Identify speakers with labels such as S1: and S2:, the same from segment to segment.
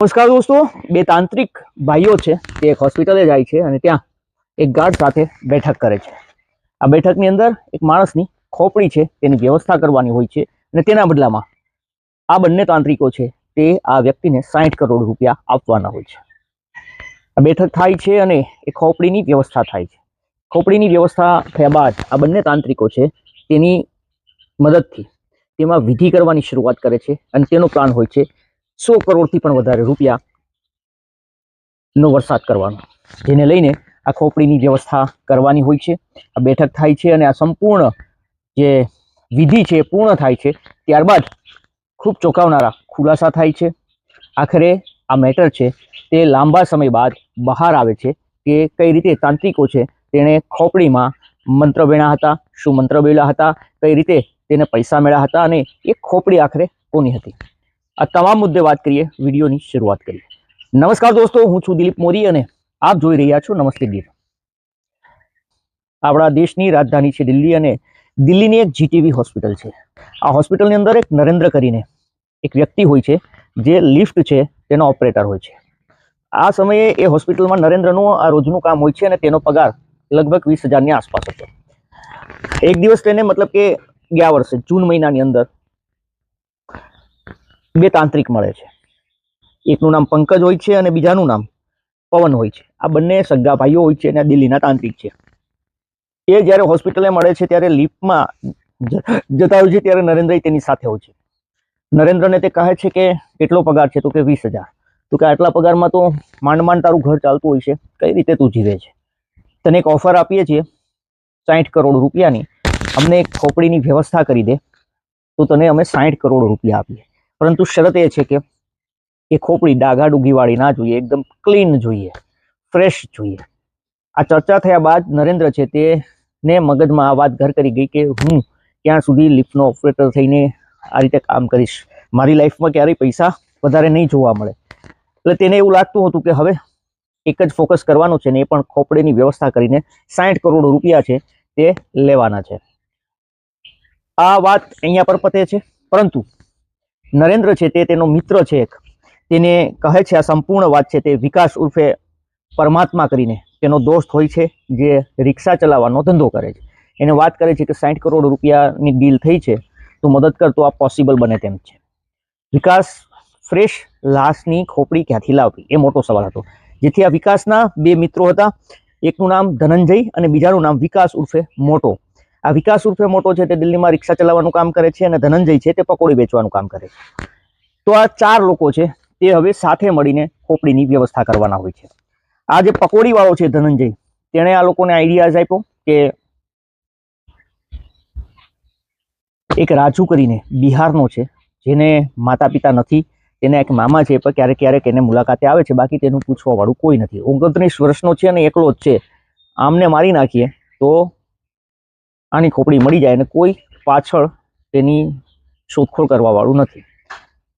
S1: નમસ્કાર દોસ્તો, બે તાંત્રિક ભાઈઓ છે, તે એક હોસ્પિટલે જાય છે અને ત્યાં એક ગાર્ડ સાથે બેઠક કરે છે. આ બેઠકની અંદર એક માણસની ખોપડી છે, તેની વ્યવસ્થા કરવાની હોય છે અને તેના બદલામાં આ બંને તાંત્રિકો છે, તે આ વ્યક્તિને સાઠ કરોડ રૂપિયા આપવાના હોય છે. આ બેઠક થાય છે અને એ ખોપડીની વ્યવસ્થા થાય છે. ખોપડીની વ્યવસ્થા થયા બાદ આ બંને તાંત્રિકો છે, તેની મદદથી તેમાં વિધિ કરવાની શરૂઆત કરે છે અને તેનો પ્લાન હોય છે સો કરોડથી પણ વધારે રૂપિયા નો વરસાદ કરવાનો. જેને લઈને આ ખોપડીની વ્યવસ્થા કરવાની હોય છે, આ બેઠક થાય છે અને આ સંપૂર્ણ જે વિધિ છે એ પૂર્ણ થાય છે. ત્યારબાદ ખૂબ ચોંકાવનારા ખુલાસા થાય છે. આખરે આ મેટર છે તે લાંબા સમય બાદ બહાર આવે છે કે કઈ રીતે તાંત્રિકો છે તેણે ખોપડીમાં મંત્ર વેણા હતા, શું મંત્ર બેલા હતા, કઈ રીતે તેને પૈસા મેળ્યા હતા અને એ ખોપડી આખરે કોની હતી? આ તમામ મુદ્દે વાત કરીએ, વિડીયોની શરૂઆત કરીએ. નમસ્કાર દોસ્તો, હું છું દિલીપ મોરી અને આપ જોઈ રહ્યા છો નમસ્તે ગીર. આપણા દેશની રાજધાની છે દિલ્હી અને દિલ્હીની એક જીટીવી હોસ્પિટલ છે. આ હોસ્પિટલની અંદર એક નરેન્દ્ર કરીને એક વ્યક્તિ હોય છે, જે લિફ્ટ છે, તેનો ઓપરેટર હોય છે. આ સમયે એ હોસ્પિટલમાં નરેન્દ્રનું આ રોજનું કામ હોય છે અને તેનો પગાર લગભગ વીસ હજારની આસપાસ હતો. એક દિવસ તેને મતલબ કે ગયા વર્ષે, જૂન મહિનાની અંદર બે તાંત્રિક મળે છે. એકનું નામ પંકજ હોય છે અને બીજાનું નામ પવન હોય છે. આ બંને સગા ભાઈઓ હોય છે અને દિલ્હીના તાંત્રિક છે. એ જ્યારે હોસ્પિટલે મળે છે ત્યારે લિફ્ટમાં જતા હોય છે ત્યારે નરેન્દ્ર તેની સાથે હોય છે. નરેન્દ્રને તે કહે છે કે કેટલો પગાર છે તો કે વીસ હજાર. તો કે આટલા પગારમાં તો માંડ માંડ તારું ઘર ચાલતું હોય છે. કઈ રીતે તું જીવે છે? તને એક ઓફર આપીએ છીએ સાઠ કરોડ રૂપિયાની. અમને એક ખોપડીની વ્યવસ્થા કરી દે. તો તને અમે સાઠ કરોડ રૂપિયા આપીએ. પરંતુ શરત એ છે કે એ ખોપડી ડાઘા ડૂગીવાળી ના જોઈએ, એકદમ ક્લીન જોઈએ ફ્રેશ જોઈએ. આ ચર્ચા થયા બાદ નરેન્દ્ર છે તેને મગજમાં આ વાત ઘર કરી ગઈ કે હું ક્યાં સુધી લિફ્ટનો ઓપરેટર થઈને આ રીતે કામ કરીશ. મારી લાઈફમાં ક્યારેય પૈસા વધારે નહીં જોવા મળે. એટલે તેને એવું લાગતું હતું કે હવે એક જ ફોકસ કરવાનું છે ને એ પણ ખોપડીની વ્યવસ્થા કરીને સાઠ કરોડ રૂપિયા છે તે લેવાના છે. આ વાત અહીંયા પર પતે છે, પરંતુ નરેન્દ્ર છે તે તેનો મિત્ર છે એક. તેને કહે છે આ સંપૂર્ણ વાત છે તે વિકાસ ઉર્ફે પરમાત્મા કરીને. તેનો દોસ્ત હોય છે જે રિક્ષા ચલાવવાનો ધંધો કરે છે. એને વાત કરે છે કે સાઠ કરોડ રૂપિયાની ડીલ થઈ છે, તો મદદ કર, તો આ પોસિબલ બને તેમ છે. વિકાસ ફ્રેશ લાશની ખોપડી ક્યાંથી લાવવી? એ મોટો સવાલ હતો. જેથી આ વિકાસના બે મિત્રો હતા. એકનું નામ ધનંજય અને બીજાનું નામ વિકાસ ઉર્ફે મોટો. આ વિકાસ ઉર્ફે મોટો છે તે દિલ્હીમાં રિક્ષા ચલાવવાનું કામ કરે છે અને ધનંજય છે તે પકોડી વેચવાનું કામ કરે છે. તો આ ચાર લોકો છે તે હવે સાથે મળીને ખોપડીની વ્યવસ્થા કરવાના હોય છે. આ જે પકોડીવાળો છે ધનંજય, તેણે આ લોકોને આઈડિયાઝ આપ્યો કે એક રાજુ કરીને બિહારનો છે, જેને માતા પિતા નથી, તેના એક મામા છે, પણ ક્યારેક ક્યારેક એને મુલાકાતે આવે છે, બાકી તેનું પૂછવાવાળું કોઈ નથી. ઓગણત્રીસ વર્ષનો છે અને એકલો જ છે. આમને મારી નાખીએ તો આની ખોપડી મળી જાય અને કોઈ પાછળ તેની શોધખોળ કરવાવાળું નથી.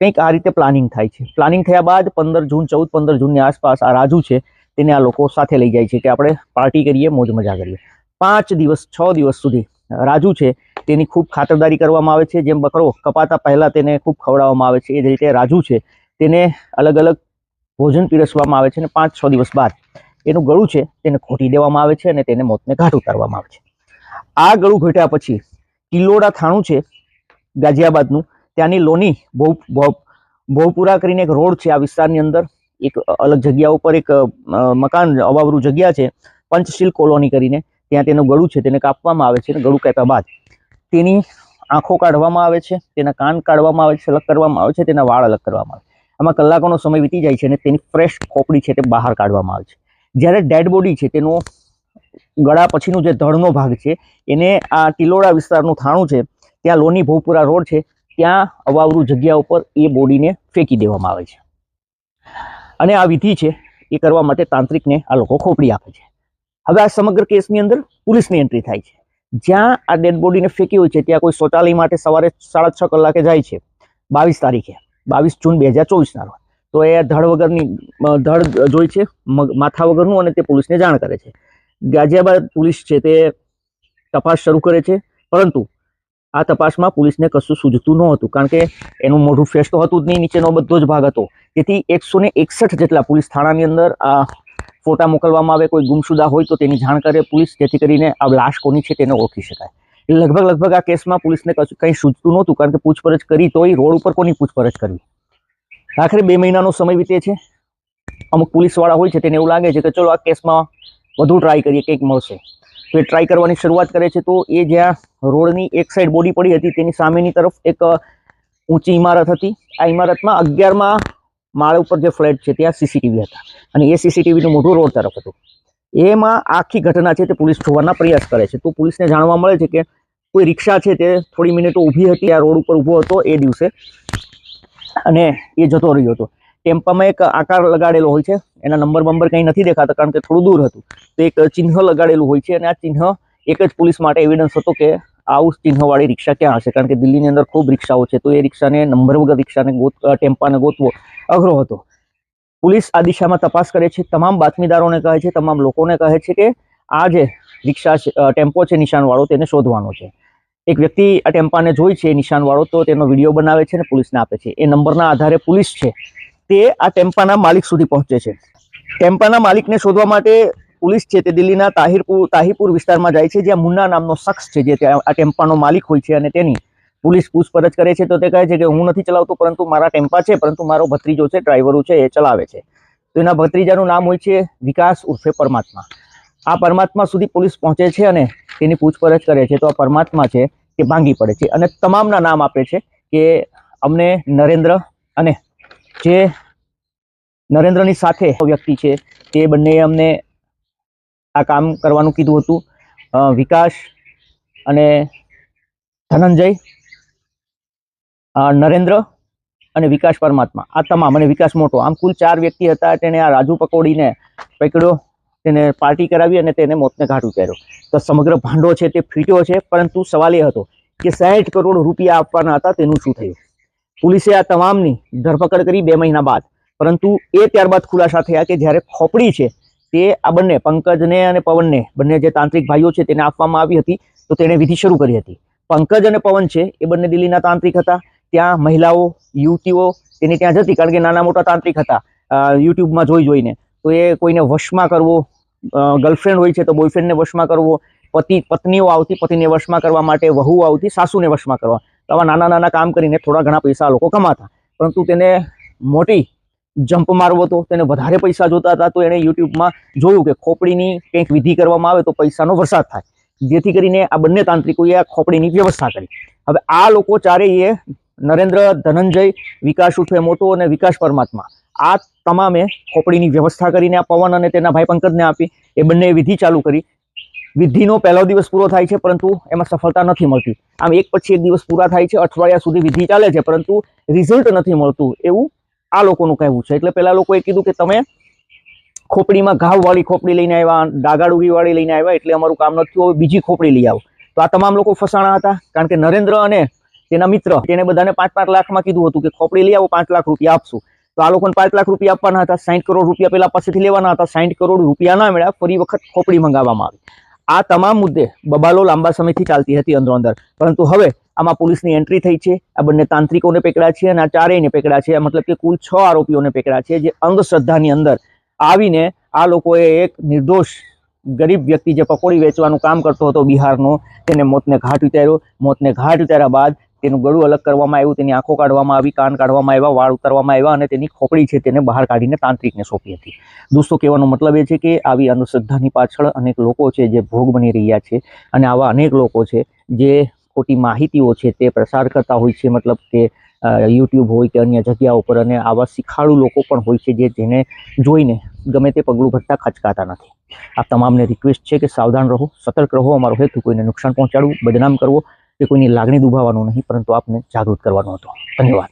S1: કંઈક આ રીતે પ્લાનિંગ થાય છે. પ્લાનિંગ થયા બાદ પંદર જૂન, ચૌદ, પંદર જૂનની આસપાસ આ રાજુ છે તેને આ લોકો સાથે લઈ જાય છે કે આપણે પાર્ટી કરીએ, મોજ મજા કરીએ. પાંચ દિવસ, છ દિવસ સુધી રાજુ છે તેની ખૂબ ખાતરદારી કરવામાં આવે છે. જેમ બકરો કપાતા પહેલાં તેને ખૂબ ખવડાવવામાં આવે છે. એ જ રીતે રાજુ છે તેને અલગ અલગ ભોજન પીરસવામાં આવે છે અને પાંચ, છ દિવસ બાદ એનું ગળું છે તેને ખોટી દેવામાં આવે છે અને તેને મોતને ઘાટ ઉતારવામાં આવે છે. આ ગળું ઘટ્યા પછી કિલ્લોડા થાણું છે ગાઝિયાબાદનું. ત્યાંની લોની બહુ બહુપુરા કરીને એક રોડ છે આ વિસ્તારની અંદર. એક અલગ જગ્યા ઉપર એક મકાન અવાવરું જગ્યા છે. પંચશીલ કોલોની કરીને ત્યાં તેનું ગળું છે, તેને કાપવામાં આવે છે અને ગળું કાપ્યા બાદ તેની આંખો કાઢવામાં આવે છે, તેના કાન કાઢવામાં આવે છે, અલગ કરવામાં આવે છે, તેના વાળ અલગ કરવામાં આવે છે. આમાં કલાકોનો સમય વીતી જાય છે અને તેની ફ્રેશ ખોપડી છે તે બહાર કાઢવામાં આવે છે. જ્યારે ડેડ બોડી છે તેનો ગળા પછીનું જે ધડનો ભાગ છે, એને આ ટિલોડા વિસ્તારનું થાણું છે, ત્યાં લોની ભોપુરા રોડ છે, ત્યાં અવાવરું જગ્યા ઉપર એ બોડીને ફેંકી દેવામાં આવે છે. અને આ વિધિ છે, એ કરવા માટે તાંત્રિકને આ લોકો ખોપડી આપે છે. હવે આ સમગ્ર કેસની અંદર પોલીસની એન્ટ્રી થાય છે. જ્યાં આ ડેડ બોડીને ફેંકી હોય છે, ત્યાં કોઈ શૌચાલય માટે સવારે સાડા છ કલાકે જાય છે, બાવીસ તારીખે, બાવીસ જૂન બે હજાર ચોવીસના રોજ. તો એ ધડ વગરની ધડ જોઈ છે માથા વગરનું અને તે પોલીસને જાણ કરે છે. ગાઝિયાબાદ પોલીસ છે તે તપાસ શરૂ કરે છે. પરંતુ આ તપાસમાં પોલીસને કશું સૂઝતું નહોતું કારણ કે એનું મોઢું ફેસ તો હતું જ નહીં, નીચેનો બધો જ ભાગ હતો. તેથી એકસો ને એકસઠ જેટલા પોલીસ થાણાની અંદર આ ફોટા મોકલવામાં આવે, કોઈ ગુમશુદા હોય તો તેની જાણ કરે પોલીસ, જેથી કરીને આ લાશ કોની છે તેને ઓળખી શકાય. લગભગ લગભગ આ કેસમાં પોલીસને કશું કંઈ સૂઝતું નહોતું, કારણ કે પૂછપરછ કરી તોય રોડ ઉપર કોની પૂછપરછ કરવી? આખરે બે મહિનાનો સમય વીતે છે. અમુક પોલીસવાળા હોય છે તેને એવું લાગે છે કે ચલો આ કેસમાં વધુ ટ્રાય કરીએ કંઈક મળશે. તો એ ટ્રાય કરવાની શરૂઆત કરે છે તો એ જ્યાં રોડની એક સાઈડ બોડી પડી હતી તેની સામેની તરફ એક ઊંચી ઇમારત હતી. આ ઇમારતમાં અગિયારમાં માળ ઉપર જે ફ્લેટ છે ત્યાં સીસીટીવી હતા અને એ સીસીટીવીનું મોઢું રોડ તરફ હતું. એમાં આખી ઘટના છે તે પોલીસ જોવાના પ્રયાસ કરે છે. તો પોલીસને જાણવા મળે છે કે કોઈ રિક્ષા છે તે થોડી મિનિટો ઊભી હતી. આ રોડ ઉપર ઊભો હતો એ દિવસે અને એ જતો રહ્યો હતો. ટેમ્પામાં એક આકાર લગાડેલો હોય છે. એના નંબર બંબર કંઈ નથી દેખાતા કારણ કે થોડું દૂર હતું. તો એક ચિહ્ન લગાડેલું હોય છે અને આ ચિહ્ન એક જ પોલીસ માટે એવિડન્સ હતો કે આવું ચિહ્નવાળી રિક્ષા ક્યાં હશે? કારણ કે દિલ્હીની અંદર ખૂબ રિક્ષાઓ છે. તો એ રિક્ષાને નંબર વગર રિક્ષાને ગોત ટેમ્પાને ગોતવો અઘરો હતો. પોલીસ આ દિશામાં તપાસ કરે છે. તમામ બાતમીદારોને કહે છે, તમામ લોકોને કહે છે કે આ જે રિક્ષા ટેમ્પો છે, નિશાનવાળો, તેને શોધવાનો છે. એક વ્યક્તિ આ ટેમ્પાને જોઈ છે, નિશાનવાળો, તો તેનો વીડિયો બનાવે છે અને પોલીસને આપે છે. એ નંબરના આધારે પોલીસ છે. તે આ ટેમ્પાના માલિક સુધી પહોંચે છે. ટેમ્પાના માલિકને શોધવા માટે પોલીસ છે તે દિલ્હીના તાહિરપુર તાહિરપુર વિસ્તારમાં જાય છે, જ્યાં મુન્ના નામનો શખ્સ છે જે આ ટેમ્પાનો માલિક હોય છે અને તેની પોલીસ પૂછપરછ કરે છે તો તે કહે છે કે હું નથી ચલાવતો પરંતુ મારા ટેમ્પા છે, પરંતુ મારો ભત્રીજો છે, ડ્રાઈવરો છે, એ ચલાવે છે. તો એના ભત્રીજાનું નામ હોય છે વિકાસ ઉર્ફે પરમાત્મા. આ પરમાત્મા સુધી પોલીસ પહોંચે છે અને તેની પૂછપરછ કરે છે. તો આ પરમાત્મા છે તે ભાંગી પડે છે અને તમામના નામ આપે છે કે અમને નરેન્દ્ર અને જે નરેન્દ્રની સાથે વ્યક્તિ છે, તે બંનેએ અમને આ કામ કરવાનું કીધું હતું. વિકાસ અને ધનંજય નરેન્દ્ર અને વિકાસ પરમાત્મા. આ તમામ અને વિકાસ મોટો. આમ કુલ ચાર વ્યક્તિ હતા તેને આ રાજુ પકોડીને પકડ્યો, તેને પાર્ટી કરાવી અને તેને મોતને ઘાટ ઉતાર્યો. તો સમગ્ર ભાંડો છે તે ફીટ્યો છે, પરંતુ સવાલ એ હતો કે સાહીઠ કરોડ રૂપિયા આપવાના હતા, તેનું શું થયું? પોલીસે આ તમામની ધરપકડ કરી બે મહિના બાદ. પરંતુ એ ત્યારબાદ ખુલાસા થયા કે જ્યારે ખોપડી છે તે આ બંને, પંકજને અને પવનને, બંને જે તાંત્રિક ભાઈઓ છે તેને આપવામાં આવી હતી, તો તેણે વિધિ શરૂ કરી હતી. પંકજ અને પવન છે એ બંને દિલ્હીના તાંત્રિક હતા. ત્યાં મહિલાઓ, યુવતીઓ તેની ત્યાં જતી કારણ કે નાના મોટા તાંત્રિક હતા યુટ્યુબમાં જોઈ જોઈને. તો એ કોઈને વશમાં કરવો ગર્લફ્રેન્ડ હોય છે તો બોયફ્રેન્ડને વશમાં કરવો, પતિ, પત્નીઓ આવતી, પતિને વશમાં કરવા માટે વહુ આવતી, સાસુને વશમાં કરવા. તો આવા નાના નાના કામ કરીને થોડા ઘણા પૈસા લોકો કમાતા. પરંતુ તેને મોટી જમ્પ મારવો હતો, તેને વધારે પૈસા જોતા હતા, તો એણે યુટ્યુબમાં જોયું કે ખોપડીની કંઈક વિધિ કરવામાં આવે તો પૈસાનો વરસાદ થાય. જેથી કરીને આ બંને તાંત્રિકોએ આ ખોપડીની વ્યવસ્થા કરી. હવે આ લોકો ચારેય નરેન્દ્ર, ધનંજય, વિકાસ ઉઠે મોટો અને વિકાસ પરમાત્મા, આ તમામે ખોપડીની વ્યવસ્થા કરીને આ પવન અને તેના ભાઈ પંકજને આપી, એ બંને વિધિ ચાલુ કરી. વિધિનો પહેલો દિવસ પૂરો થાય છે, પરંતુ એમાં સફળતા નથી મળતી. આમ એક પછી એક દિવસ પૂરા થાય છે, અઠવાડિયા સુધી વિધિ ચાલે છે, પરંતુ રિઝલ્ટ નથી મળતું એવું આ લોકોનું કહેવું છે. એટલે પેલા લોકોએ કીધું કે તમે ખોપડીમાં ઘાવવાળી ખોપડી લઈને આવ્યા ડાગાડુગીવાળી લઈને આવ્યા, એટલે અમારું કામ નથી થયું બીજી ખોપડી લઈ આવો. તો આ તમામ લોકો ફસાણા હતા, કારણ કે નરેન્દ્ર અને તેના મિત્ર, તેને બધાને પાંચ પાંચ લાખમાં કીધું હતું કે ખોપડી લઈ આવો, પાંચ લાખ રૂપિયા આપશું. તો આ લોકોને પાંચ લાખ રૂપિયા આપવાના હતા સાઠ કરોડ રૂપિયા પેલા પાસેથી લેવાના હતા સાઠ કરોડ રૂપિયા ના મળ્યા, ફરી વખત ખોપડી મંગાવવામાં આવી. આ તમામ મુદ્દે બબાલો લાંબા સમયથી ચાલતી હતી અંદરો અંદર. પરંતુ હવે આમાં પોલીસની એન્ટ્રી થઈ છે, આ બંને તાંત્રિકોને પકડ્યા છે અને આ ચારેયને પકડ્યા છે. મતલબ કે કુલ છ આરોપીઓને પકડ્યા છે જે અંધશ્રદ્ધાની અંદર આવીને આ લોકોએ એક નિર્દોષ ગરીબ વ્યક્તિ જે પકોડી વેચવાનું કામ કરતો હતો બિહારનો, તેને મોતને ઘાટ ઉતાર્યો. મોતને ઘાટ ઉતાર્યા બાદ તેનું ગળું અલગ કરવામાં આવ્યું, તેની આંખો કાઢવામાં આવી, કાન કાઢવામાં આવ્યા, વાળ ઉતારવામાં આવ્યા અને તેની ખોપડી છે તેને બહાર કાઢીને તાંત્રિકને સોંપી હતી. દોસ્તો, કહેવાનો મતલબ એ છે કે આવી અંધશ્રદ્ધાની પાછળ અનેક લોકો છે જે ભોગ બની રહ્યા છે અને આવા અનેક લોકો છે જે ખોટી માહિતીઓ છે તે પ્રસાર કરતા હોય છે, મતલબ કે યુટ્યુબ હોય કે અન્ય જગ્યાઓ પર અને આવા શીખાળુ લોકો પણ હોય છે જે જેને જોઈને ગમે તે પગલું ભરતા ખચકાતા નથી. આ તમામને રિક્વેસ્ટ છે કે સાવધાન રહો, સતર્ક રહો, અમારો હેતુ કોઈને નુકસાન પહોંચાડવું, બદનામ કરવો કે કોઈની લાગણી દુભાવવાનું નહીં પરંતુ આપને જાગૃત કરવાનો હતો. ધન્યવાદ.